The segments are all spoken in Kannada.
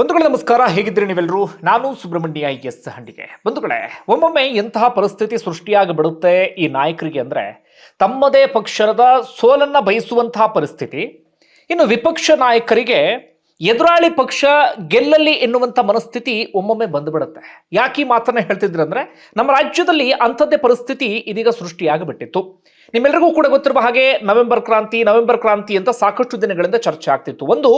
ಬಂಧುಗಳೇ, ನಮಸ್ಕಾರ. ಹೇಗಿದ್ದೀರಿ ನೀವೆಲ್ಲರೂ? ನಾನು ಸುಬ್ರಹ್ಮಣ್ಯ ಎಸ್ ಹಂಡಿಗೆ. ಬಂಧುಗಳೇ, ಒಮ್ಮೊಮ್ಮೆ ಎಂತಹ ಪರಿಸ್ಥಿತಿ ಸೃಷ್ಟಿಯಾಗಿಬಿಡುತ್ತೆ ಈ ನಾಯಕರಿಗೆ ಅಂದ್ರೆ ತಮ್ಮದೇ ಪಕ್ಷದ ಸೋಲನ್ನ ಬಯಸುವಂತಹ ಪರಿಸ್ಥಿತಿ. ಇನ್ನು ವಿಪಕ್ಷ ನಾಯಕರಿಗೆ ಎದುರಾಳಿ ಪಕ್ಷ ಗೆಲ್ಲಲಿ ಎನ್ನುವಂಥ ಮನಸ್ಥಿತಿ ಒಮ್ಮೊಮ್ಮೆ ಬಂದುಬಿಡುತ್ತೆ. ಯಾಕೆ ಈ ಮಾತನ್ನ ಹೇಳ್ತಿದ್ರು ಅಂದರೆ ನಮ್ಮ ರಾಜ್ಯದಲ್ಲಿ ಅಂಥದ್ದೇ ಪರಿಸ್ಥಿತಿ ಇದೀಗ ಸೃಷ್ಟಿಯಾಗಿಬಿಟ್ಟಿತ್ತು. ನಿಮ್ಮೆಲ್ಲರಿಗೂ ಕೂಡ ಗೊತ್ತಿರುವ ಹಾಗೆ ನವೆಂಬರ್ ಕ್ರಾಂತಿ ನವೆಂಬರ್ ಕ್ರಾಂತಿ ಅಂತ ಸಾಕಷ್ಟು ದಿನಗಳಿಂದ ಚರ್ಚೆ ಆಗ್ತಿತ್ತು. ಒಂದು,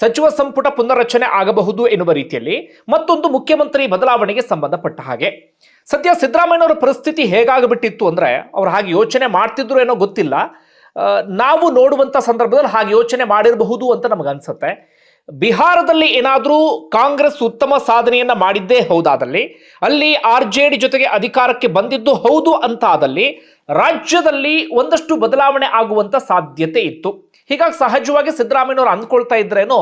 ಸಚಿವ ಸಂಪುಟ ಪುನರ್ರಚನೆ ಆಗಬಹುದು ಎನ್ನುವ ರೀತಿಯಲ್ಲಿ, ಮತ್ತೊಂದು ಮುಖ್ಯಮಂತ್ರಿ ಬದಲಾವಣೆಗೆ ಸಂಬಂಧಪಟ್ಟ ಹಾಗೆ. ಸದ್ಯ ಸಿದ್ದರಾಮಯ್ಯನವರ ಪರಿಸ್ಥಿತಿ ಹೇಗಾಗಿಬಿಟ್ಟಿತ್ತು ಅಂದ್ರೆ ಅವ್ರು ಹಾಗೆ ಯೋಚನೆ ಮಾಡ್ತಿದ್ರು ಏನೋ ಗೊತ್ತಿಲ್ಲ. ನಾವು ನೋಡುವಂತ ಸಂದರ್ಭದಲ್ಲಿ ಹಾಗೆ ಯೋಚನೆ ಮಾಡಿರಬಹುದು ಅಂತ ನಮಗನ್ಸುತ್ತೆ ಬಿಹಾರದಲ್ಲಿ ಏನಾದರೂ ಕಾಂಗ್ರೆಸ್ ಉತ್ತಮ ಸಾಧನೆಯನ್ನ ಮಾಡಿದ್ದೇ ಹೌದಾದಲ್ಲಿ, ಅಲ್ಲಿ ಆರ್ ಜೆ ಡಿ ಜೊತೆಗೆ ಅಧಿಕಾರಕ್ಕೆ ಬಂದಿದ್ದು ಹೌದು ಅಂತ ಆದಲ್ಲಿ, ರಾಜ್ಯದಲ್ಲಿ ಒಂದಷ್ಟು ಬದಲಾವಣೆ ಆಗುವಂತ ಸಾಧ್ಯತೆ ಇತ್ತು. ಹೀಗಾಗಿ ಸಹಜವಾಗಿ ಸಿದ್ದರಾಮಯ್ಯನವರು ಅಂದ್ಕೊಳ್ತಾ ಇದ್ರೇನೋ,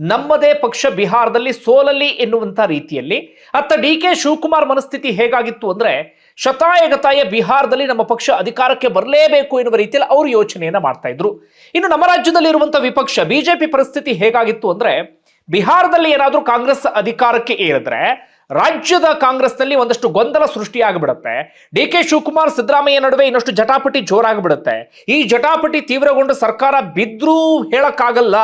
ನಮ್ಮದೇ ಪಕ್ಷ ಬಿಹಾರದಲ್ಲಿ ಸೋಲಲಿ ಎನ್ನುವಂತ ರೀತಿಯಲ್ಲಿ. ಅತ್ತ ಡಿ ಕೆ ಶಿವಕುಮಾರ್ ಮನಸ್ಥಿತಿ ಹೇಗಾಗಿತ್ತು ಅಂದ್ರೆ ಶತಾಯಗತಾಯ ಬಿಹಾರದಲ್ಲಿ ನಮ್ಮ ಪಕ್ಷ ಅಧಿಕಾರಕ್ಕೆ ಬರಲೇಬೇಕು ಎನ್ನುವ ರೀತಿಯಲ್ಲಿ ಅವರು ಯೋಚನೆಯನ್ನ ಮಾಡ್ತಾ ಇದ್ರು. ಇನ್ನು ನಮ್ಮ ರಾಜ್ಯದಲ್ಲಿ ಇರುವಂತಹ ವಿಪಕ್ಷ ಬಿಜೆಪಿ ಪರಿಸ್ಥಿತಿ ಹೇಗಾಗಿತ್ತು ಅಂದ್ರೆ, ಬಿಹಾರದಲ್ಲಿ ಏನಾದರೂ ಕಾಂಗ್ರೆಸ್ ಅಧಿಕಾರಕ್ಕೆ ಏರಿದ್ರೆ, ರಾಜ್ಯದ ಕಾಂಗ್ರೆಸ್ನಲ್ಲಿ ಒಂದಷ್ಟು ಗೊಂದಲ ಸೃಷ್ಟಿಯಾಗಿಬಿಡುತ್ತೆ. ಡಿ ಕೆ ಶಿವಕುಮಾರ್ ಸಿದ್ದರಾಮಯ್ಯ ನಡುವೆ ಇನ್ನಷ್ಟು ಜಟಾಪಟಿ ಜೋರಾಗಿಬಿಡುತ್ತೆ. ಈ ಜಟಾಪಟಿ ತೀವ್ರಗೊಂಡು ಸರ್ಕಾರ ಬಿದ್ರೂ ಹೇಳಕ್ಕಾಗಲ್ಲ.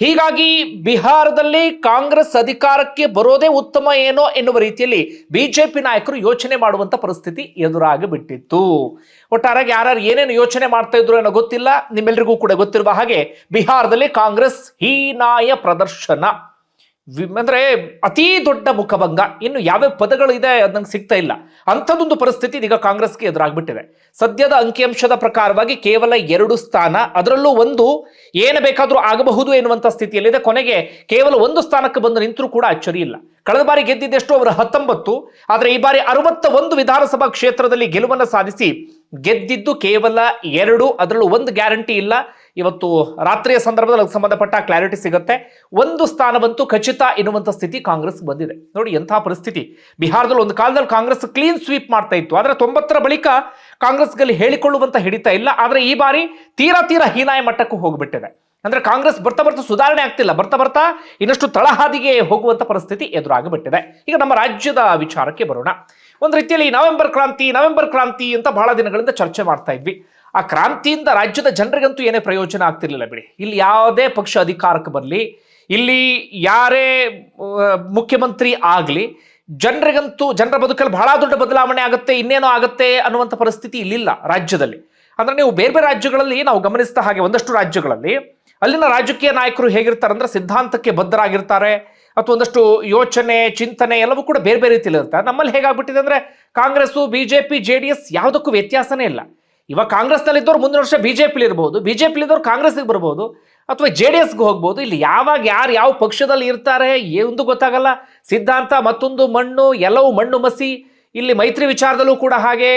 ಹೀಗಾಗಿ ಬಿಹಾರದಲ್ಲಿ ಕಾಂಗ್ರೆಸ್ ಅಧಿಕಾರಕ್ಕೆ ಬರೋದೇ ಉತ್ತಮ ಏನೋ ಎನ್ನುವ ರೀತಿಯಲ್ಲಿ ಬಿಜೆಪಿ ನಾಯಕರು ಯೋಚನೆ ಮಾಡುವಂತ ಪರಿಸ್ಥಿತಿ ಎದುರಾಗಿ ಬಿಟ್ಟಿತ್ತು ಯಾರ್ಯಾರು ಏನೇನು ಯೋಚನೆ ಮಾಡ್ತಾ ಇದ್ರು ಏನೋ ಗೊತ್ತಿಲ್ಲ ನಿಮ್ಮೆಲ್ಲರಿಗೂ ಕೂಡ ಗೊತ್ತಿರುವ ಹಾಗೆ ಬಿಹಾರದಲ್ಲಿ ಕಾಂಗ್ರೆಸ್ ಹೀನಾಯ ಪ್ರದರ್ಶನ. ಅಂದ್ರೆ ಅತೀ ದೊಡ್ಡ ಮುಖಭಂಗ. ಇನ್ನು ಯಾವ್ಯಾವ ಪದಗಳು ಇದೆ ಅದು ನಂಗೆ ಸಿಗ್ತಾ ಇಲ್ಲ. ಅಂಥದ್ದೊಂದು ಪರಿಸ್ಥಿತಿ ಇದೀಗ ಕಾಂಗ್ರೆಸ್ಗೆ ಎದುರಾಗ್ಬಿಟ್ಟಿದೆ. ಸದ್ಯದ ಅಂಕಿಅಂಶದ ಪ್ರಕಾರವಾಗಿ ಕೇವಲ ಎರಡು ಸ್ಥಾನ, ಅದರಲ್ಲೂ ಒಂದು ಏನು ಬೇಕಾದರೂ ಆಗಬಹುದು ಎನ್ನುವಂಥ ಸ್ಥಿತಿಯಲ್ಲಿದೆ ಕೊನೆಗೆ ಕೇವಲ ಒಂದು ಸ್ಥಾನಕ್ಕೆ ಬಂದು ನಿಂತರೂ ಕೂಡ ಅಚ್ಚರಿ ಇಲ್ಲ. ಕಳೆದ ಬಾರಿ ಗೆದ್ದಿದ್ದೆಷ್ಟು, ಅವರು ಹತ್ತೊಂಬತ್ತು, ಆದರೆ ಈ ಬಾರಿ ಅರವತ್ತ ಒಂದು ವಿಧಾನಸಭಾ ಕ್ಷೇತ್ರದಲ್ಲಿ ಗೆಲುವನ್ನು ಸಾಧಿಸಿ ಗೆದ್ದಿದ್ದು ಕೇವಲ ಎರಡು, ಅದರಲ್ಲೂ ಒಂದು ಗ್ಯಾರಂಟಿ ಇಲ್ಲ. ಇವತ್ತು ರಾತ್ರಿಯ ಸಂದರ್ಭದಲ್ಲಿ ಸಂಬಂಧಪಟ್ಟ ಕ್ಲಾರಿಟಿ ಸಿಗುತ್ತೆ. ಒಂದು ಸ್ಥಾನವಂತೂ ಖಚಿತ ಎನ್ನುವಂಥ ಸ್ಥಿತಿ ಕಾಂಗ್ರೆಸ್ ಬಂದಿದೆ. ನೋಡಿ ಎಂತಹ ಪರಿಸ್ಥಿತಿ. ಬಿಹಾರದಲ್ಲಿ ಒಂದು ಕಾಲದಲ್ಲಿ ಕಾಂಗ್ರೆಸ್ ಕ್ಲೀನ್ ಸ್ವೀಪ್ ಮಾಡ್ತಾ ಇತ್ತು. ಆದರೆ ತೊಂಬತ್ತರ ಬಳಿಕ ಕಾಂಗ್ರೆಸ್ಗಲ್ಲಿ ಹೇಳಿಕೊಳ್ಳುವಂತ ಹಿಡಿತಾ ಇಲ್ಲ. ಆದರೆ ಈ ಬಾರಿ ತೀರಾ ತೀರಾ ಹೀನಾಯ ಮಟ್ಟಕ್ಕೂ ಹೋಗ್ಬಿಟ್ಟಿದೆ. ಅಂದ್ರೆ ಕಾಂಗ್ರೆಸ್ ಬರ್ತಾ ಬರ್ತಾ ಸುಧಾರಣೆ ಆಗ್ತಿಲ್ಲ, ಬರ್ತಾ ಬರ್ತಾ ಇನ್ನಷ್ಟು ತಳಹಾದಿಗೆ ಹೋಗುವಂತ ಪರಿಸ್ಥಿತಿ ಎದುರಾಗಿಬಿಟ್ಟಿದೆ. ಈಗ ನಮ್ಮ ರಾಜ್ಯದ ವಿಚಾರಕ್ಕೆ ಬರೋಣ. ಒಂದು ರೀತಿಯಲ್ಲಿ ನವೆಂಬರ್ ಕ್ರಾಂತಿ ನವೆಂಬರ್ ಕ್ರಾಂತಿ ಅಂತ ಬಹಳ ದಿನಗಳಿಂದ ಚರ್ಚೆ ಮಾಡ್ತಾ ಇದ್ವಿ. ಆ ಕ್ರಾಂತಿಯಿಂದ ರಾಜ್ಯದ ಜನರಿಗಂತೂ ಏನೇ ಪ್ರಯೋಜನ ಆಗ್ತಿರ್ಲಿಲ್ಲ ಬಿಡಿ. ಇಲ್ಲಿ ಯಾವುದೇ ಪಕ್ಷ ಅಧಿಕಾರಕ್ಕೆ ಬರಲಿ, ಇಲ್ಲಿ ಯಾರೇ ಮುಖ್ಯಮಂತ್ರಿ ಆಗಲಿ, ಜನರಿಗಂತೂ, ಜನರ ಬದುಕಲ್ಲಿ ಬಹಳ ದೊಡ್ಡ ಬದಲಾವಣೆ ಆಗುತ್ತೆ, ಇನ್ನೇನೋ ಆಗುತ್ತೆ ಅನ್ನುವಂಥ ಪರಿಸ್ಥಿತಿ ಇಲ್ಲಿಲ್ಲ ರಾಜ್ಯದಲ್ಲಿ. ಅಂದರೆ ನೀವು ಬೇರೆ ಬೇರೆ ರಾಜ್ಯಗಳಲ್ಲಿ ನಾವು ಗಮನಿಸಿದ ಹಾಗೆ ಒಂದಷ್ಟು ರಾಜ್ಯಗಳಲ್ಲಿ ಅಲ್ಲಿನ ರಾಜಕೀಯ ನಾಯಕರು ಹೇಗಿರ್ತಾರೆ ಅಂದ್ರೆ ಸಿದ್ಧಾಂತಕ್ಕೆ ಬದ್ಧರಾಗಿರ್ತಾರೆ. ಅಥವಾ ಒಂದಷ್ಟು ಯೋಚನೆ, ಚಿಂತನೆ ಎಲ್ಲವೂ ಕೂಡ ಬೇರೆ ಬೇರೆ ರೀತಿಯಲ್ಲಿ ಇರ್ತಾರೆ ನಮ್ಮಲ್ಲಿ ಹೇಗಾಗ್ಬಿಟ್ಟಿದೆ ಅಂದರೆ Congress B J P J D S ಯಾವುದಕ್ಕೂ ವ್ಯತ್ಯಾಸನೇ ಇಲ್ಲ. ಇವಾಗ ಕಾಂಗ್ರೆಸ್ನಲ್ಲಿದ್ದವ್ರು ಮುಂದಿನ ವರ್ಷ ಬಿ ಜೆ ಪಿಲಿ ಇರ್ಬೋದು ಬಿ ಜೆ ಪಿಲಿದ್ದವ್ರು ಕಾಂಗ್ರೆಸ್ಗೆ ಬರ್ಬೋದು, ಅಥವಾ ಜೆ ಡಿ ಎಸ್ಗೆ ಹೋಗ್ಬೋದು, ಇಲ್ಲಿ ಯಾವಾಗ ಯಾರು ಯಾವ ಪಕ್ಷದಲ್ಲಿ ಇರ್ತಾರೆ ಎಂದು ಗೊತ್ತಾಗಲ್ಲ. ಸಿದ್ಧಾಂತ ಮತ್ತೊಂದು ಮಣ್ಣು, ಎಲ್ಲವೂ ಮಣ್ಣು ಮಸಿ. ಇಲ್ಲಿ ಮೈತ್ರಿ ವಿಚಾರದಲ್ಲೂ ಕೂಡ ಹಾಗೆ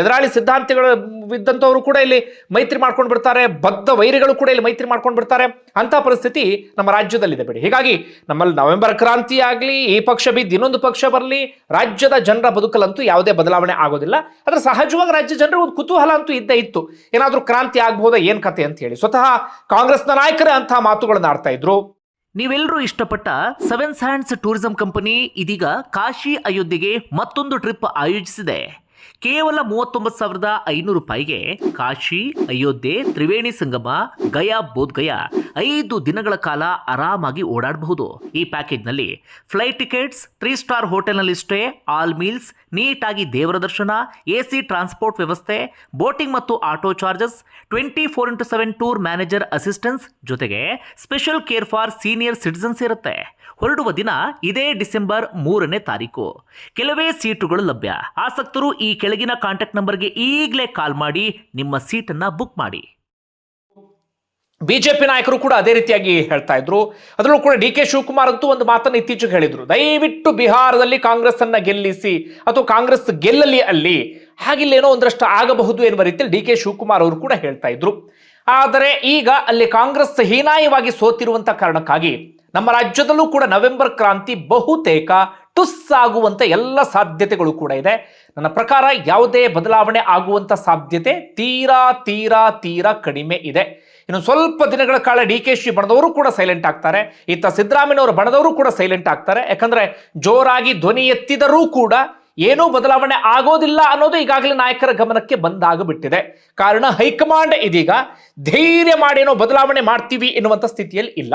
ಎದುರಾಳಿ ಸಿದ್ಧಾಂತಗಳು ಇದ್ದಂಥವರು ಕೂಡ ಇಲ್ಲಿ ಮೈತ್ರಿ ಮಾಡ್ಕೊಂಡು ಬಿಡ್ತಾರೆ, ಬದ್ಧ ವೈರಿಗಳು ಕೂಡ ಇಲ್ಲಿ ಮೈತ್ರಿ ಮಾಡ್ಕೊಂಡು ಬಿಡ್ತಾರೆ. ಅಂತ ಪರಿಸ್ಥಿತಿ ನಮ್ಮ ರಾಜ್ಯದಲ್ಲಿದೆ ಬಿಡಿ. ಹೀಗಾಗಿ ನಮ್ಮಲ್ಲಿ ನವೆಂಬರ್ ಕ್ರಾಂತಿ ಆಗಲಿ, ಈ ಪಕ್ಷ ಬಿದ್ದು ಇನ್ನೊಂದು ಪಕ್ಷ ಬರಲಿ, ರಾಜ್ಯದ ಜನರ ಬದುಕಲಂತೂ ಯಾವುದೇ ಬದಲಾವಣೆ ಆಗೋದಿಲ್ಲ. ಆದರೆ ಸಹಜವಾಗಿ ರಾಜ್ಯ ಜನರು ಒಂದು ಕುತೂಹಲ ಅಂತೂ ಇದ್ದೇ ಇತ್ತು. ಏನಾದರೂ ಕ್ರಾಂತಿ ಆಗ್ಬೋದಾ ಏನು ಕತೆ ಅಂತ ಹೇಳಿ. ಸ್ವತಃ ಕಾಂಗ್ರೆಸ್ನ ನಾಯಕರೇ ಅಂತಹ ಮಾತುಗಳನ್ನು ಆಡ್ತಾ ಇದ್ರು. ನೀವೆಲ್ಲರೂ ಇಷ್ಟಪಟ್ಟ ಸೆವೆನ್ ಸ್ಯಾಂಡ್ಸ್ ಟೂರಿಸಂ ಕಂಪನಿ ಇದೀಗ ಕಾಶಿ ಅಯೋಧ್ಯೆಗೆ ಮತ್ತೊಂದು ಟ್ರಿಪ್ ಆಯೋಜಿಸಿದೆ. ಕೇವಲ ಮೂವತ್ತೊಂಬತ್ತು ಸಾವಿರದ ಐನೂರು ರೂಪಾಯಿಗೆ ಕಾಶಿ, ಅಯೋಧ್ಯೆ, ತ್ರಿವೇಣಿ ಸಂಗಮ, ಗಯಾ ಬೋಧ್ಗಯ ಐದು ದಿನಗಳ ಕಾಲ ಆರಾಮಾಗಿ ಓಡಾಡಬಹುದು. ಈ ಪ್ಯಾಕೇಜ್ನಲ್ಲಿ ಫ್ಲೈಟ್ ಟಿಕೆಟ್ಸ್, ತ್ರೀ ಸ್ಟಾರ್ ಹೋಟೆಲ್ನಲ್ಲಿ ಸ್ಟೇ, ಆಲ್ ಮೀಲ್ಸ್, ನೀಟಾಗಿ ದೇವರ ದರ್ಶನ ಎ ಸಿ ಟ್ರಾನ್ಸ್ಪೋರ್ಟ್ ವ್ಯವಸ್ಥೆ, ಬೋಟಿಂಗ್ ಮತ್ತು auto charges, twenty four into seven tour manager assistance ಜೊತೆಗೆ special care for senior citizens ಇರುತ್ತೆ. ಹೊರಡುವ ದಿನ ಇದೇ ಡಿಸೆಂಬರ್ ಮೂರನೇ ತಾರೀಕು. ಕೆಲವೇ ಸೀಟುಗಳು ಲಭ್ಯ. ಆಸಕ್ತರು ಈ ಕೆಳಗಿನ ಕಾಂಟ್ಯಾಕ್ಟ್ ನಂಬರ್ಗೆ ಈಗಲೇ ಕಾಲ್ ಮಾಡಿ, ನಿಮ್ಮ ಸೀಟನ್ನು ಬುಕ್ ಮಾಡಿ. ಬಿಜೆಪಿ ನಾಯಕರು ಕೂಡ ಅದೇ ರೀತಿಯಾಗಿ ಹೇಳ್ತಾ ಇದ್ರು. ಅದರಲ್ಲೂ ಕೂಡ ಡಿ ಕೆ ಶಿವಕುಮಾರ್ ಅಂತೂ ಒಂದು ಮಾತನ್ನು ಇತ್ತೀಚೆಗೆ ಹೇಳಿದ್ರು. ದಯವಿಟ್ಟು ಬಿಹಾರದಲ್ಲಿ ಕಾಂಗ್ರೆಸ್ ಅನ್ನ ಗೆಲ್ಲಿಸಿ, ಅಥವಾ ಕಾಂಗ್ರೆಸ್ ಗೆಲ್ಲಲಿ ಅಲ್ಲಿ, ಹಾಗಿಲ್ಲೇನೋ ಒಂದಷ್ಟು ಆಗಬಹುದು ಎನ್ನುವ ರೀತಿಯಲ್ಲಿ ಡಿ ಕೆ ಶಿವಕುಮಾರ್ ಅವರು ಕೂಡ ಹೇಳ್ತಾ ಇದ್ರು. ಆದರೆ ಈಗ ಅಲ್ಲಿ ಕಾಂಗ್ರೆಸ್ ಹೀನಾಯವಾಗಿ ಸೋತಿರುವಂತ ಕಾರಣಕ್ಕಾಗಿ ನಮ್ಮ ರಾಜ್ಯದಲ್ಲೂ ಕೂಡ ನವೆಂಬರ್ ಕ್ರಾಂತಿ ಬಹುತೇಕ ಟುಸ್ ಆಗುವಂತ ಎಲ್ಲ ಸಾಧ್ಯತೆಗಳು ಕೂಡ ಇದೆ. ನನ್ನ ಪ್ರಕಾರ ಯಾವುದೇ ಬದಲಾವಣೆ ಆಗುವಂತ ಸಾಧ್ಯತೆ ತೀರಾ ತೀರಾ ತೀರಾ ಕಡಿಮೆ ಇದೆ. ಇನ್ನು ಸ್ವಲ್ಪ ದಿನಗಳ ಕಾಲ ಡಿ ಕೆ ಶಿ ಬಣದವರು ಕೂಡ ಸೈಲೆಂಟ್ ಆಗ್ತಾರೆ. ಇತ್ತ ಸಿದ್ದರಾಮಯ್ಯವರು ಬಣದವರು ಕೂಡ ಸೈಲೆಂಟ್ ಆಗ್ತಾರೆ. ಯಾಕಂದ್ರೆ ಜೋರಾಗಿ ಧ್ವನಿ ಎತ್ತಿದರೂ ಕೂಡ ಏನೂ ಬದಲಾವಣೆ ಆಗೋದಿಲ್ಲ ಅನ್ನೋದು ಈಗಾಗಲೇ ನಾಯಕರ ಗಮನಕ್ಕೆ ಬಂದಾಗಬಿಟ್ಟಿದೆ. ಕಾರಣ ಹೈಕಮಾಂಡ್ ಇದೀಗ ಧೈರ್ಯ ಮಾಡಿ ಏನೋ ಬದಲಾವಣೆ ಮಾಡ್ತೀವಿ ಎನ್ನುವಂಥ ಸ್ಥಿತಿಯಲ್ಲಿ ಇಲ್ಲ.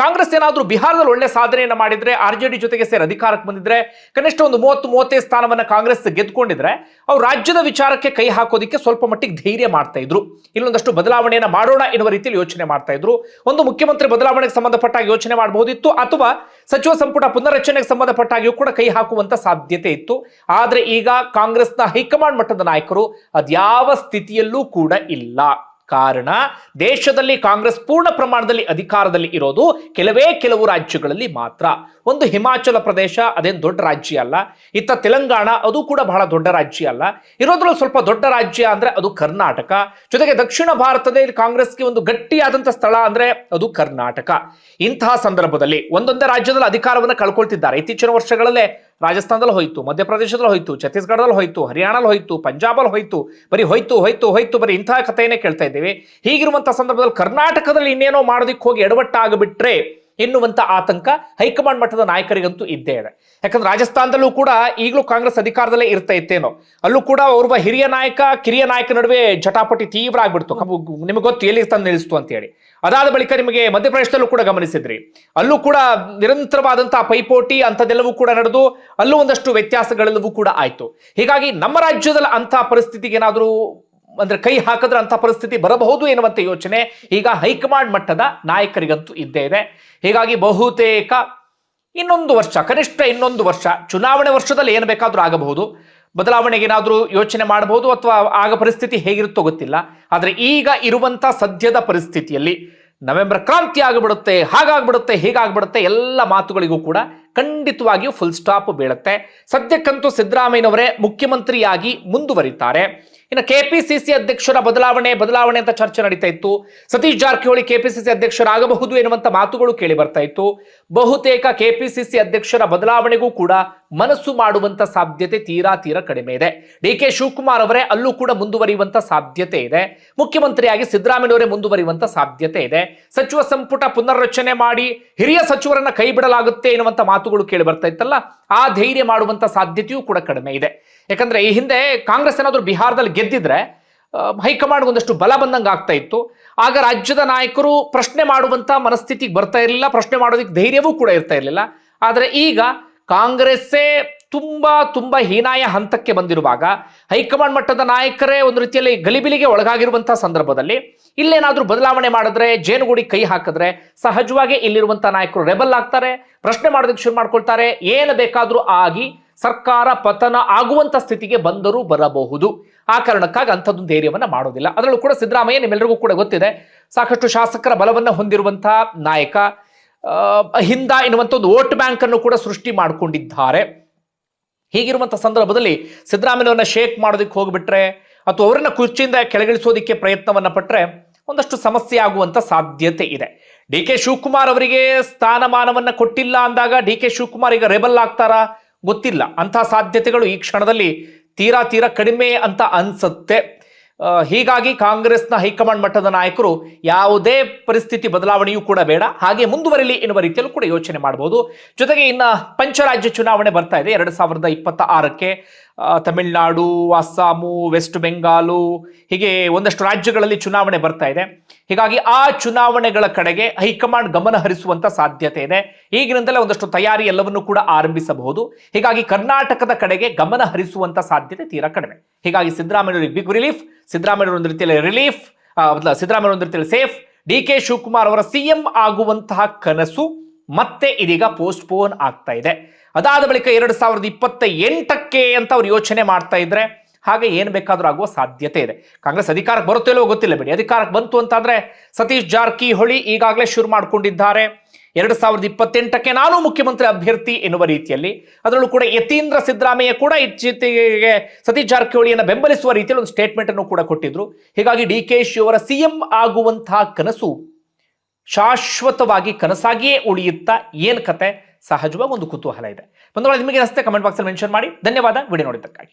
ಕಾಂಗ್ರೆಸ್ ಏನಾದರೂ ಬಿಹಾರದಲ್ಲಿ ಒಳ್ಳೆ ಸಾಧನೆಯನ್ನು ಮಾಡಿದ್ರೆ ಆರ್ ಜೆ ಡಿ ಜೊತೆಗೆ ಸೇರಿ ಅಧಿಕಾರಕ್ಕೆ ಬಂದಿದ್ರೆ ಕನಿಷ್ಠ ಒಂದು ಮೂವತ್ತು ಮೂವತ್ತೈದು ಸ್ಥಾನವನ್ನು ಕಾಂಗ್ರೆಸ್ ಗೆದ್ದುಕೊಂಡಿದ್ರೆ ಅವ್ರು ರಾಜ್ಯದ ವಿಚಾರಕ್ಕೆ ಕೈ ಹಾಕೋದಕ್ಕೆ ಸ್ವಲ್ಪ ಮಟ್ಟಿಗೆ ಧೈರ್ಯ ಮಾಡ್ತಾ ಇದ್ರು. ಇಲ್ಲೊಂದಷ್ಟು ಬದಲಾವಣೆಯನ್ನು ಮಾಡೋಣ ಎನ್ನುವ ರೀತಿಯಲ್ಲಿ ಯೋಚನೆ ಮಾಡ್ತಾ ಇದ್ರು. ಒಂದು ಮುಖ್ಯಮಂತ್ರಿ ಬದಲಾವಣೆಗೆ ಸಂಬಂಧಪಟ್ಟಾಗಿ ಯೋಚನೆ ಮಾಡಬಹುದಿತ್ತು ಅಥವಾ ಸಚಿವ ಸಂಪುಟ ಪುನರ್ರಚನೆಗೆ ಸಂಬಂಧಪಟ್ಟಾಗಿಯೂ ಕೂಡ ಕೈ ಹಾಕುವಂತ ಸಾಧ್ಯತೆ ಇತ್ತು. ಆದರೆ ಈಗ ಕಾಂಗ್ರೆಸ್ನ ಹೈಕಮಾಂಡ್ ಮಟ್ಟದ ನಾಯಕರು ಅದ್ಯಾವ ಸ್ಥಿತಿಯಲ್ಲೂ ಕೂಡ ಇಲ್ಲ. ಕಾರಣ ದೇಶದಲ್ಲಿ ಕಾಂಗ್ರೆಸ್ ಪೂರ್ಣ ಪ್ರಮಾಣದಲ್ಲಿ ಅಧಿಕಾರದಲ್ಲಿ ಇರೋದು ಕೆಲವೇ ಕೆಲವು ರಾಜ್ಯಗಳಲ್ಲಿ ಮಾತ್ರ. ಒಂದು ಹಿಮಾಚಲ ಪ್ರದೇಶ, ಅದೇನು ದೊಡ್ಡ ರಾಜ್ಯ ಅಲ್ಲ. ಇತ್ತ ತೆಲಂಗಾಣ, ಅದು ಕೂಡ ಬಹಳ ದೊಡ್ಡ ರಾಜ್ಯ ಅಲ್ಲ. ಇರೋದ್ರಲ್ಲಿ ಸ್ವಲ್ಪ ದೊಡ್ಡ ರಾಜ್ಯ ಅಂದ್ರೆ ಅದು ಕರ್ನಾಟಕ. ಜೊತೆಗೆ ದಕ್ಷಿಣ ಭಾರತದಲ್ಲಿ ಕಾಂಗ್ರೆಸ್ಗೆ ಒಂದು ಗಟ್ಟಿಯಾದಂಥ ಸ್ಥಳ ಅಂದ್ರೆ ಅದು ಕರ್ನಾಟಕ. ಇಂತಹ ಸಂದರ್ಭದಲ್ಲಿ ಒಂದೊಂದೇ ರಾಜ್ಯದಲ್ಲಿ ಅಧಿಕಾರವನ್ನು ಕಳ್ಕೊಳ್ತಿದ್ದಾರೆ. ಇತ್ತೀಚಿನ ವರ್ಷಗಳಲ್ಲೇ ರಾಜಸ್ಥಾನದಲ್ಲಿ ಹೋಯ್ತು, ಮಧ್ಯಪ್ರದೇಶದಲ್ಲಿ ಹೋಯ್ತು, ಛತ್ತೀಸ್ಗಢದಲ್ಲಿ ಹೋಯ್ತು, ಹರಿಯಾಣದಲ್ಲಿ ಹೋಯ್ತು, ಪಂಜಾಬಲ್ಲಿ ಹೋಯ್ತು, ಬರೀ ಹೋಯ್ತು ಹೋಯ್ತು ಹೋಯ್ತು ಬರೀ ಇಂತಹ ಕಥೆಯನ್ನೇ ಕೇಳ್ತಾ ಇದ್ದೇವೆ. ಹೀಗಿರುವಂತಹ ಸಂದರ್ಭದಲ್ಲಿ ಕರ್ನಾಟಕದಲ್ಲಿ ಇನ್ನೇನೋ ಮಾಡೋದಕ್ಕೆ ಹೋಗಿ ಎಡವಟ್ಟಾಗಿಬಿಟ್ರೆ ಎನ್ನುವಂಥ ಆತಂಕ ಹೈಕಮಾಂಡ್ ಮಟ್ಟದ ನಾಯಕರಿಗಂತೂ ಇದ್ದೇ ಇದೆ. ಯಾಕಂದ್ರೆ ರಾಜಸ್ಥಾನದಲ್ಲೂ ಕೂಡ ಈಗಲೂ ಕಾಂಗ್ರೆಸ್ ಅಧಿಕಾರದಲ್ಲೇ ಇರ್ತಾ ಇತ್ತೇನೋ. ಅಲ್ಲೂ ಕೂಡ ಒಬ್ಬ ಹಿರಿಯ ನಾಯಕ, ಕಿರಿಯ ನಾಯಕ ನಡುವೆ ಜಟಾಪಟಿ ತೀವ್ರ ಆಗ್ಬಿಡ್ತು. ನಿಮಗೆ ಗೊತ್ತು ಎಲ್ಲಿ ತಂದು ನಿಲ್ಲಿಸ್ತು ಅಂತ ಹೇಳಿ. ಅದಾದ ಬಳಿಕ ನಿಮಗೆ ಮಧ್ಯಪ್ರದೇಶದಲ್ಲೂ ಕೂಡ ಗಮನಿಸಿದ್ರಿ. ಅಲ್ಲೂ ಕೂಡ ನಿರಂತರವಾದಂತಹ ಪೈಪೋಟಿ ಅಂಥದ್ದೆಲ್ಲವೂ ಕೂಡ ನಡೆದು ಅಲ್ಲೂ ಒಂದಷ್ಟು ವ್ಯತ್ಯಾಸಗಳೆಲ್ಲವೂ ಕೂಡ ಆಯಿತು. ಹೀಗಾಗಿ ನಮ್ಮ ರಾಜ್ಯದಲ್ಲಿ ಅಂತಹ ಪರಿಸ್ಥಿತಿಗೆ ಏನಾದರೂ ಅಂದ್ರೆ ಕೈ ಹಾಕಿದ್ರೆ ಅಂತ ಪರಿಸ್ಥಿತಿ ಬರಬಹುದು ಎನ್ನುವಂತ ಯೋಚನೆ ಈಗ ಹೈಕಮಾಂಡ್ ಮಟ್ಟದ ನಾಯಕರಿಗಂತೂ ಇದ್ದೇ ಇದೆ. ಹೀಗಾಗಿ ಬಹುತೇಕ ಇನ್ನೊಂದು ವರ್ಷ, ಕನಿಷ್ಠ ಇನ್ನೊಂದು ವರ್ಷ, ಚುನಾವಣೆ ವರ್ಷದಲ್ಲಿ ಏನು ಬೇಕಾದರೂ ಆಗಬಹುದು. ಬದಲಾವಣೆಗೆ ಏನಾದರೂ ಯೋಚನೆ ಮಾಡಬಹುದು ಅಥವಾ ಆಗ ಪರಿಸ್ಥಿತಿ ಹೇಗಿರುತ್ತೋ ಗೊತ್ತಿಲ್ಲ. ಆದರೆ ಈಗ ಇರುವಂಥ ಸದ್ಯದ ಪರಿಸ್ಥಿತಿಯಲ್ಲಿ ನವೆಂಬರ್ ಕ್ರಾಂತಿ ಆಗಿಬಿಡುತ್ತೆ, ಹಾಗಾಗ್ಬಿಡುತ್ತೆ, ಹೀಗಾಗ್ಬಿಡುತ್ತೆ ಎಲ್ಲ ಮಾತುಗಳಿಗೂ ಕೂಡ ಖಂಡಿತವಾಗಿಯೂ ಫುಲ್ ಸ್ಟಾಪ್ ಬೀಳುತ್ತೆ. ಸದ್ಯಕ್ಕಂತೂ ಸಿದ್ದರಾಮಯ್ಯನವರೇ ಮುಖ್ಯಮಂತ್ರಿಯಾಗಿ ಮುಂದುವರಿತಾರೆ. ಇನ್ನು ಕೆಪಿಸಿಸಿ ಅಧ್ಯಕ್ಷರ ಬದಲಾವಣೆ ಬದಲಾವಣೆ ಅಂತ ಚರ್ಚೆ ನಡೀತಾ ಇತ್ತು. ಸತೀಶ್ ಜಾರಕಿಹೊಳಿ ಕೆಪಿಸಿಸಿ ಅಧ್ಯಕ್ಷರಾಗಬಹುದು ಎನ್ನುವಂಥ ಮಾತುಗಳು ಕೇಳಿ ಬರ್ತಾ ಇತ್ತು. ಬಹುತೇಕ ಕೆಪಿಸಿಸಿ ಅಧ್ಯಕ್ಷರ ಬದಲಾವಣೆಗೂ ಕೂಡ ಮನಸ್ಸು ಮಾಡುವಂತ ಸಾಧ್ಯತೆ ತೀರಾ ತೀರಾ ಕಡಿಮೆ ಇದೆ. ಡಿ ಕೆ ಶಿವಕುಮಾರ್ ಅವರೇ ಅಲ್ಲೂ ಕೂಡ ಮುಂದುವರಿಯುವಂತ ಸಾಧ್ಯತೆ ಇದೆ. ಮುಖ್ಯಮಂತ್ರಿಯಾಗಿ ಸಿದ್ದರಾಮಯ್ಯವರೇ ಮುಂದುವರಿಯುವಂತ ಸಾಧ್ಯತೆ ಇದೆ. ಸಚಿವ ಸಂಪುಟ ಪುನರ್ರಚನೆ ಮಾಡಿ ಹಿರಿಯ ಸಚಿವರನ್ನ ಕೈ ಬಿಡಲಾಗುತ್ತೆ ಎನ್ನುವಂತ ಮಾತುಗಳು ಕೇಳಿ ಬರ್ತಾ ಇತ್ತಲ್ಲ, ಆ ಧೈರ್ಯ ಮಾಡುವಂತ ಸಾಧ್ಯತೆಯೂ ಕೂಡ ಕಡಿಮೆ ಇದೆ. ಯಾಕಂದ್ರೆ ಈ ಹಿಂದೆ ಕಾಂಗ್ರೆಸ್ ಏನಾದರೂ ಬಿಹಾರದಲ್ಲಿ ಗೆದ್ದಿದ್ರೆ ಹೈಕಮಾಂಡ್ ಒಂದಷ್ಟು ಬಲ ಬಂದಂಗೆ ಆಗ್ತಾ ಇತ್ತು. ಆಗ ರಾಜ್ಯದ ನಾಯಕರು ಪ್ರಶ್ನೆ ಮಾಡುವಂತ ಮನಸ್ಥಿತಿಗೆ ಬರ್ತಾ ಇರಲಿಲ್ಲ, ಪ್ರಶ್ನೆ ಮಾಡೋದಕ್ಕೆ ಧೈರ್ಯವೂ ಕೂಡ ಇರ್ತಾ ಇರಲಿಲ್ಲ. ಆದರೆ ಈಗ ಕಾಂಗ್ರೆಸ್ಸೇ ತುಂಬ ತುಂಬ ಹೀನಾಯ ಹಂತಕ್ಕೆ ಬಂದಿರುವಾಗ ಹೈಕಮಾಂಡ್ ಮಟ್ಟದ ನಾಯಕರೇ ಒಂದು ರೀತಿಯಲ್ಲಿ ಗಲಿಬಿಲಿಗೆ ಒಳಗಾಗಿರುವಂತಹ ಸಂದರ್ಭದಲ್ಲಿ ಇಲ್ಲೇನಾದರೂ ಬದಲಾವಣೆ ಮಾಡಿದ್ರೆ, ಜೇನುಗೂಡಿ ಕೈ ಹಾಕಿದ್ರೆ ಸಹಜವಾಗಿ ಇಲ್ಲಿರುವಂತಹ ನಾಯಕರು ರೆಬಲ್ ಆಗ್ತಾರೆ, ಪ್ರಶ್ನೆ ಮಾಡೋದಕ್ಕೆ ಶುರು ಮಾಡ್ಕೊಳ್ತಾರೆ, ಏನು ಬೇಕಾದರೂ ಆಗಿ ಸರ್ಕಾರ ಪತನ ಆಗುವಂತ ಸ್ಥಿತಿಗೆ ಬಂದರೂ ಬರಬಹುದು. ಆ ಕಾರಣಕ್ಕಾಗಿ ಅಂಥದ್ದು ಧೈರ್ಯವನ್ನ ಮಾಡೋದಿಲ್ಲ. ಅದರಲ್ಲೂ ಕೂಡ ಸಿದ್ದರಾಮಯ್ಯ ನಿಮ್ಮೆಲ್ಲರಿಗೂ ಕೂಡ ಗೊತ್ತಿದೆ. ಸಾಕಷ್ಟು ಶಾಸಕರ ಬಲವನ್ನ ಹೊಂದಿರುವಂತಹ ನಾಯಕ ಹಿಂದ ಎನ್ನುವಂಥ ಒಂದು ವೋಟ್ ಬ್ಯಾಂಕ್ ಅನ್ನು ಕೂಡ ಸೃಷ್ಟಿ ಮಾಡಿಕೊಂಡಿದ್ದಾರೆ. ಹೀಗಿರುವಂಥ ಸಂದರ್ಭದಲ್ಲಿ ಸಿದ್ದರಾಮಯ್ಯವ್ರನ್ನ ಶೇಕ್ ಮಾಡೋದಕ್ಕೆ ಹೋಗ್ಬಿಟ್ರೆ ಅಥವಾ ಅವರನ್ನ ಕುರ್ಚಿಯಿಂದ ಕೆಳಗಿಳಿಸೋದಕ್ಕೆ ಪ್ರಯತ್ನವನ್ನ ಪಟ್ಟರೆ ಒಂದಷ್ಟು ಸಮಸ್ಯೆ ಆಗುವಂತ ಸಾಧ್ಯತೆ ಇದೆ. ಡಿ ಕೆ ಶಿವಕುಮಾರ್ ಅವರಿಗೆ ಸ್ಥಾನಮಾನವನ್ನ ಕೊಟ್ಟಿಲ್ಲ ಅಂದಾಗ ಡಿ ಕೆ ಶಿವಕುಮಾರ್ ಈಗ ರೆಬಲ್ ಆಗ್ತಾರಾ? ಗೊತ್ತಿಲ್ಲ. ಅಂತಹ ಸಾಧ್ಯತೆಗಳು ಈ ಕ್ಷಣದಲ್ಲಿ ತೀರಾ ತೀರಾ ಕಡಿಮೆ ಅಂತ ಅನ್ಸುತ್ತೆ. ಹೀಗಾಗಿ ಕಾಂಗ್ರೆಸ್ನ ಹೈಕಮಾಂಡ್ ಮಟ್ಟದ ನಾಯಕರು ಯಾವುದೇ ಪರಿಸ್ಥಿತಿ ಬದಲಾವಣೆಯೂ ಕೂಡ ಬೇಡ. ಹಾಗೆ ಮುಂದುವರಿಲಿ ಎನ್ನುವ ರೀತಿಯಲ್ಲೂ ಕೂಡ ಯೋಚನೆ ಮಾಡಬಹುದು ಜೊತೆಗೆ ಇನ್ನ ಪಂಚರಾಜ್ಯ ಚುನಾವಣೆ ಬರ್ತಾ ಇದೆ. ಎರಡು ಸಾವಿರದ ಇಪ್ಪತ್ತ ಆರಕ್ಕೆ ತಮಿಳುನಾಡು, ಅಸ್ಸಾಮು ವೆಸ್ಟ್ ಬೆಂಗಾಲು ಹೀಗೆ ಒಂದಷ್ಟು ರಾಜ್ಯಗಳಲ್ಲಿ ಚುನಾವಣೆ ಬರ್ತಾ ಇದೆ. ಹೀಗಾಗಿ ಆ ಚುನಾವಣೆಗಳ ಕಡೆಗೆ ಹೈಕಮಾಂಡ್ ಗಮನ ಹರಿಸುವಂತ ಸಾಧ್ಯತೆ ಇದೆ. ಈಗಿನಿಂದಲೇ ಒಂದಷ್ಟು ತಯಾರಿ ಎಲ್ಲವನ್ನು ಕೂಡ ಆರಂಭಿಸಬಹುದು. ಹೀಗಾಗಿ ಕರ್ನಾಟಕದ ಕಡೆಗೆ ಗಮನ ಹರಿಸುವಂತ ಸಾಧ್ಯತೆ ತೀರಾ ಕಡಿಮೆ. ಹೀಗಾಗಿ ಸಿದ್ದರಾಮಯ್ಯವರಿಗೆ ಬಿಗ್ ರಿಲೀಫ್ ಸಿದ್ದರಾಮಯ್ಯ ಒಂದು ರೀತಿಯಲ್ಲಿ ರಿಲೀಫ್ ಸಿದ್ದರಾಮಯ್ಯ ಒಂದು ರೀತಿಯಲ್ಲಿ ಸೇಫ್ ಡಿ ಕೆ ಶಿವಕುಮಾರ್ ಅವರ ಸಿಎಂ ಆಗುವಂತಹ ಕನಸು ಮತ್ತೆ ಇದೀಗ ಪೋಸ್ಟ್ಪೋನ್ ಆಗ್ತಾ ಇದೆ. ಅದಾದ ಬಳಿಕ ಎರಡು ಸಾವಿರದ ಇಪ್ಪತ್ತ ಎಂಟಕ್ಕೆ ಅಂತ ಅವ್ರು ಯೋಚನೆ ಮಾಡ್ತಾ ಇದ್ರೆ ಹಾಗೆ ಏನು ಬೇಕಾದ್ರೂ ಆಗುವ ಸಾಧ್ಯತೆ ಇದೆ. ಕಾಂಗ್ರೆಸ್ ಅಧಿಕಾರಕ್ಕೆ ಬರುತ್ತೋ ಇಲ್ಲವೋ ಗೊತ್ತಿಲ್ಲ ಬಿಡಿ. ಅಧಿಕಾರಕ್ಕೆ ಬಂತು ಅಂತಂದ್ರೆ ಸತೀಶ್ ಜಾರಕಿಹೊಳಿ ಈಗಾಗಲೇ ಶುರು ಮಾಡ್ಕೊಂಡಿದ್ದಾರೆ. ಎರಡು ಸಾವಿರದ ಇಪ್ಪತ್ತೆಂಟಕ್ಕೆ ನಾನು ಮುಖ್ಯಮಂತ್ರಿ ಅಭ್ಯರ್ಥಿ ಎನ್ನುವ ರೀತಿಯಲ್ಲಿ, ಅದರಲ್ಲೂ ಕೂಡ ಯತೀಂದ್ರ ಸಿದ್ದರಾಮಯ್ಯ ಕೂಡ ಇತ್ತೀಚೆಗೆ ಸತೀಶ್ ಜಾರಕಿಹೊಳಿಯನ್ನು ಬೆಂಬಲಿಸುವ ರೀತಿಯಲ್ಲಿ ಒಂದು ಸ್ಟೇಟ್ಮೆಂಟ್ ಅನ್ನು ಕೂಡ ಕೊಟ್ಟಿದ್ರು. ಹೀಗಾಗಿ ಡಿ ಕೆ ಶಿ ಅವರ ಸಿಎಂ ಆಗುವಂತಹ ಕನಸು ಶಾಶ್ವತವಾಗಿ ಕನಸಾಗಿಯೇ ಉಳಿಯುತ್ತಾ ಏನು ಕತೆ? ಸಹಜವಾಗಿ ಒಂದು ಕುತೂಹಲ ಇದೆ. ಬಂದವಳ ನಿಮಗೆ ಅನಿಸುತ್ತೆ ಕಮೆಂಟ್ ಬಾಕ್ಸಲ್ಲಿ ಮೆನ್ಷನ್ ಮಾಡಿ. ಧನ್ಯವಾದ. ವಿಡಿಯೋ ನೋಡಿದ್ದಕ್ಕಾಗಿ.